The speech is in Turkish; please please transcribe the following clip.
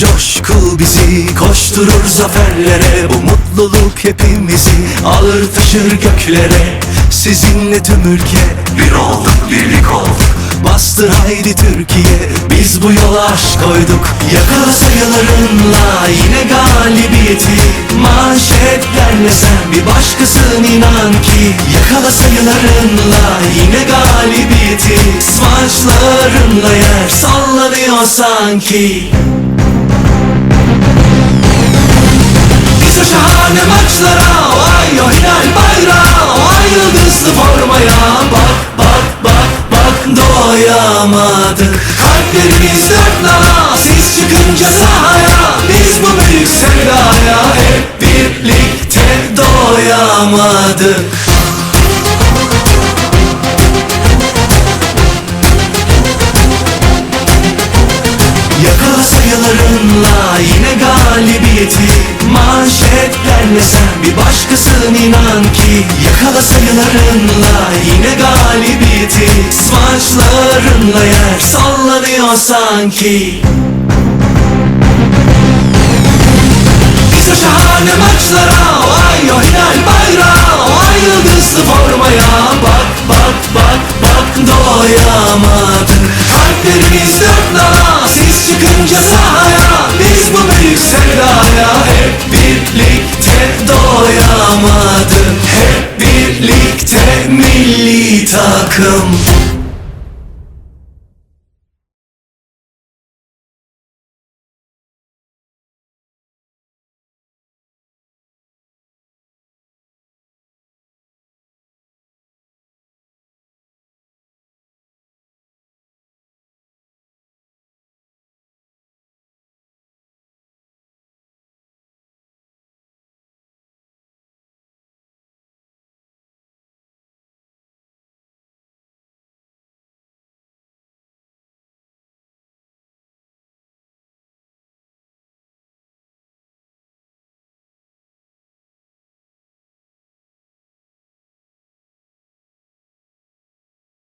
coşku bizi Koşturur zaferlere Bu mutluluk hepimizi Alır taşır göklere. Sizinle tüm ülke Bir olduk birlik olduk. Bastır haydi Türkiye Biz bu yola aşk koyduk. Yakala sayılarınla Yine galibiyeti. Manşetlerle sen Bir başkasın inan ki. Yakala sayılarınla Yine galibiyeti. Smaçlarınla yer Sallanıyor sanki maçlara Vay o hilal bayrağı. Vay yıldızlı formaya Bak bak bak bak doyamadık. Kalplerimiz dört nala Siz çıkınca sahaya. Biz bu büyük sevdaya Hep birlikte doyamadık. Yakala sayılarınla yine galibiyeti. Manşetlerle sen bir başkasın inan ki Yakala sayılarınla. Yine galibiyeti Smaçlarınla yer. Sallanıyor sanki. Biz o şahane maçlara Vay o hilal bayrağı. Vay yıldızlı formaya Bak bak bak bak doyamadım Kalplerimiz dört nala Siz çıkınca sahaya. Biz bu büyük sevdaya merakım